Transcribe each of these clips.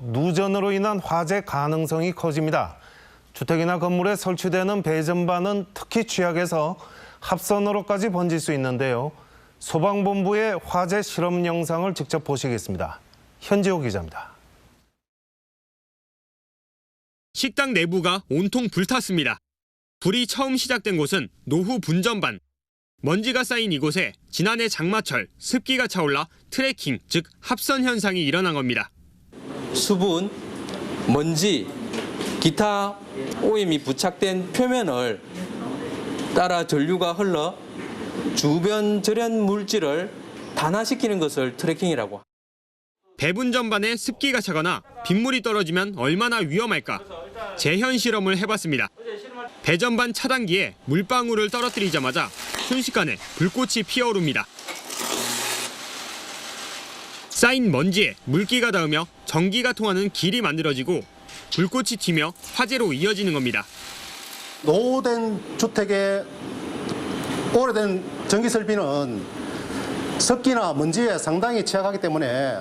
누전으로 인한 화재 가능성이 커집니다. 주택이나 건물에 설치되는 배전반은 특히 취약해서 합선으로까지 번질 수 있는데요. 소방본부의 화재 실험 영상을 직접 보시겠습니다. 현지호 기자입니다. 식당 내부가 온통 불탔습니다. 불이 처음 시작된 곳은 노후 분전반. 먼지가 쌓인 이곳에 지난해 장마철 습기가 차올라 트래킹, 즉 합선 현상이 일어난 겁니다. 수분, 먼지, 기타 오염이 부착된 표면을 따라 전류가 흘러 주변 절연 물질을 단화시키는 것을 트래킹이라고 합니다. 배분 전반에 습기가 차거나 빗물이 떨어지면 얼마나 위험할까? 재현 실험을 해봤습니다. 배전반 차단기에 물방울을 떨어뜨리자마자 순식간에 불꽃이 피어오릅니다. 쌓인 먼지에 물기가 닿으며 전기가 통하는 길이 만들어지고 불꽃이 튀며 화재로 이어지는 겁니다. 노후된 주택의 오래된 전기 설비는 습기나 먼지에 상당히 취약하기 때문에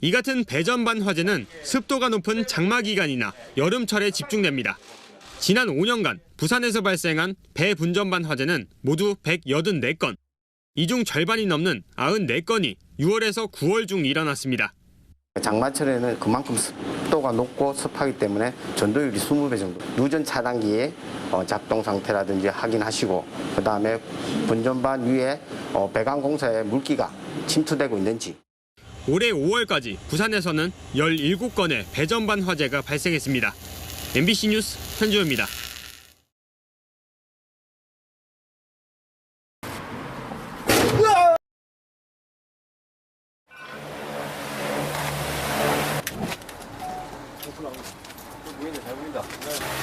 이 같은 배전반 화재는 습도가 높은 장마 기간이나 여름철에 집중됩니다. 지난 5년간 부산에서 발생한 배분전반 화재는 모두 184건. 이 중 절반이 넘는 94건이 6월에서 9월 중 일어났습니다. 장마철에는 그만큼 습도가 높고 습하기 때문에 전도율이 20배 정도. 누전 차단기의 어, 작동 상태라든지 확인하시고 그다음에 분전반 위에 어, 배관 공사에 물기가 침투되고 있는지 올해 5월까지 부산에서는 17건의 배전반 화재가 발생했습니다. MBC 뉴스 현주호입니다. 보인다, 잘 보인다. 네.